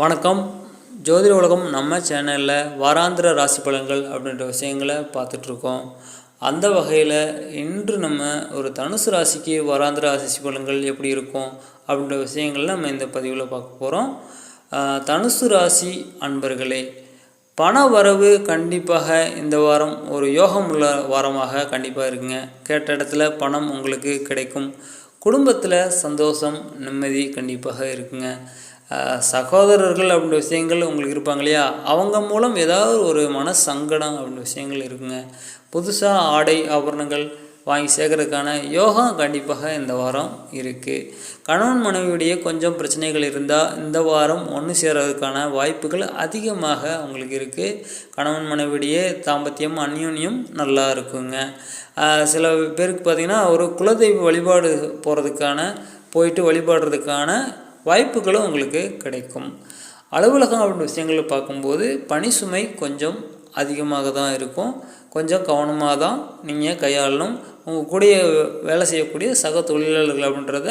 வணக்கம். ஜோதிட உலகம் நம்ம சேனலில் வாராந்திர ராசி பலன்கள் அப்படின்ற விஷயங்களை பார்த்துட்ருக்கோம். அந்த வகையில் இன்று நம்ம ஒரு தனுசு ராசிக்கு வாராந்திர ராசி பலன்கள் எப்படி இருக்கும் அப்படின்ற விஷயங்கள் நம்ம இந்த பதிவில் பார்க்க போகிறோம் தனுசு ராசி அன்பர்களே பண வரவு கண்டிப்பாக இந்த வாரம் ஒரு யோகம் உள்ள வாரமாக கண்டிப்பாக இருக்குங்க. கேட்ட இடத்துல பணம் உங்களுக்கு கிடைக்கும். குடும்பத்தில் சந்தோஷம் நிம்மதி கண்டிப்பாக இருக்குங்க. சகோதரர்கள் அப்படின்ற விஷயங்கள் உங்களுக்கு இருப்பாங்க இல்லையா? அவங்க மூலம் ஏதாவது ஒரு மன சங்கடம் அப்படின்ற விஷயங்கள் இருக்குங்க. புதுசாக ஆடை ஆபரணங்கள் வாங்கி சேர்க்கறதுக்கான யோகா கண்டிப்பாக இந்த வாரம் இருக்குது கணவன் மனைவியுடைய கொஞ்சம் பிரச்சனைகள் இருந்தால் இந்த வாரம் ஒன்று சேர்றதுக்கான வாய்ப்புகள் அதிகமாக உங்களுக்கு இருக்குது கணவன் மனைவியுடைய தாம்பத்தியம் அந்யோன்யம் நல்லா இருக்குங்க. சில பேருக்கு பார்த்திங்கன்னா ஒரு குலதெய்வ வழிபாடு போகிறதுக்கான போயிட்டு வழிபாடுறதுக்கான வாய்ப்புகளும் உங்களுக்கு கிடைக்கும். அலுவலகம் அப்படின்ற விஷயங்களை பார்க்கும்போது பணி சுமை கொஞ்சம் அதிகமாக தான் இருக்கும். கொஞ்சம் கவனமாக தான் நீங்கள் கையாளணும். உங்கள் கூடிய வேலை செய்யக்கூடிய சக தொழிலாளர்கள் அப்படின்றத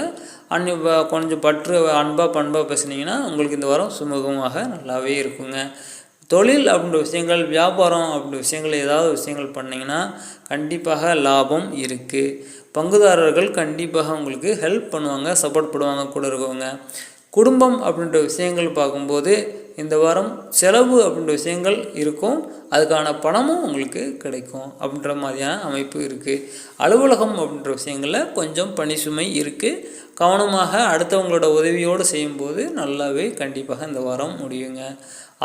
அன்னி கொஞ்சம் பற்று அன்பாக பண்பாக பேசுனீங்கன்னா உங்களுக்கு இந்த வாரம் சுமூகமாக நல்லாவே இருக்குங்க. தொழில் அப்படின்ற விஷயங்கள் வியாபாரம் அப்படின்ற விஷயங்கள் ஏதாவது விஷயங்கள் பண்ணிங்கன்னா கண்டிப்பாக லாபம் இருக்குது பங்குதாரர்கள் கண்டிப்பாக உங்களுக்கு ஹெல்ப் பண்ணுவாங்க சப்போர்ட் பண்ணுவாங்க கூட இருக்கவங்க. குடும்பம் அப்படின்ற விஷயங்கள் பார்க்கும்போது இந்த வாரம் செலவு அப்படின்ற விஷயங்கள் இருக்கும். அதுக்கான பணமும் உங்களுக்கு கிடைக்கும் அப்படின்ற மாதிரியான அமைப்பு இருக்குது அலுவலகம் அப்படின்ற விஷயங்களில் கொஞ்சம் பணி சுமை இருக்குது கவனமாக அடுத்தவங்களோட உதவியோடு செய்யும்போது நல்லாவே கண்டிப்பாக இந்த வாரம் முடியுங்க.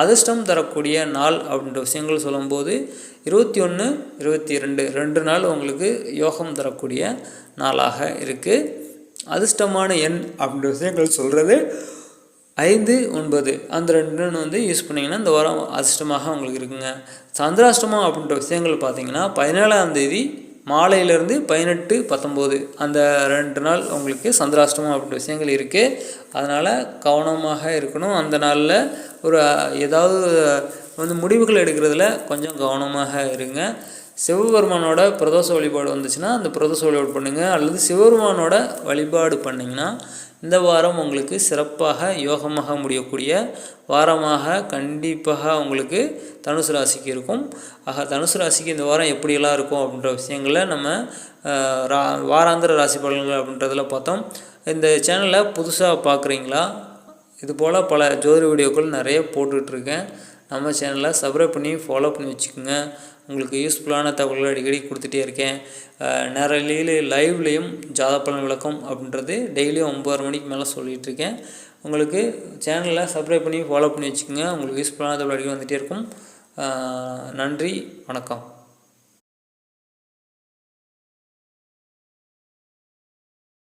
அதிர்ஷ்டம் தரக்கூடிய நாள் அப்படின்ற விஷயங்கள் சொல்லும்போது இருபத்தி ஒன்று இருபத்தி ரெண்டு ரெண்டு நாள் உங்களுக்கு யோகம் தரக்கூடிய நாளாக இருக்குது அதிர்ஷ்டமான எண் அப்படின்ற விஷயங்கள் சொல்கிறது ஐந்து ஒன்பது. அந்த ரெண்டு எண் வந்து யூஸ் பண்ணிங்கன்னா இந்த வாரம் அதிர்ஷ்டமாக உங்களுக்கு இருக்குங்க. சந்திராஷ்டமம் அப்படின்ற விஷயங்கள் பார்த்தீங்கன்னா பதினேழாம் தேதி மாலையிலேருந்து பதினெட்டு பத்தொம்போது அந்த ரெண்டு நாள் உங்களுக்கு சந்திராஷ்டமம் அப்படின்ற விஷயங்கள் இருக்குது அதனால் கவனமாக இருக்கணும். அந்த நாளில் ஒரு ஏதாவது வந்து முடிவுகள் எடுக்கிறதுல கொஞ்சம் கவனமாக இருங்க. சிவபெருமானோட பிரதோஷ வழிபாடு வந்துச்சுன்னா அந்த பிரதோஷ வழிபாடு பண்ணுங்கள் அல்லது சிவபெருமானோட வழிபாடு பண்ணிங்கன்னா இந்த வாரம் உங்களுக்கு சிறப்பாக யோகமாக முடியக்கூடிய வாரமாக கண்டிப்பாக உங்களுக்கு தனுசு ராசிக்கு இருக்கும். ஆக தனுசு ராசிக்கு இந்த வாரம் எப்படியெல்லாம் இருக்கும் அப்படின்ற விஷயங்களை நம்ம ரா வாராந்திர ராசி பலன்கள் அப்படின்றதில் பார்த்தோம். இந்த சேனலை புதுசாக பார்க்குறீங்களா? இது போல் பல ஜோதிட வீடியோக்கள் நிறைய போட்டுட்ருக்கேன் நம்ம சேனலை சப்ஸ்கிரைப் பண்ணி ஃபாலோ பண்ணி வச்சுக்கோங்க. உங்களுக்கு யூஸ்ஃபுல்லான தகவல்கள் அடிக்கடி கொடுத்துட்டே இருக்கேன். அஹ் நேரலையில் லைவ்லேயும் ஜாத பலன் விளக்கம் அப்படின்றது டெய்லியும் ஒம்பது மணிக்கு மேலே சொல்லிகிட்டு இருக்கேன். உங்களுக்கு சேனலை சப்ஸ்கிரைப் பண்ணி ஃபாலோ பண்ணி வச்சுக்கோங்க. உங்களுக்கு யூஸ்ஃபுல்லான தகவல் அடிக்கடி வந்துகிட்டே இருக்கும். நன்றி வணக்கம்.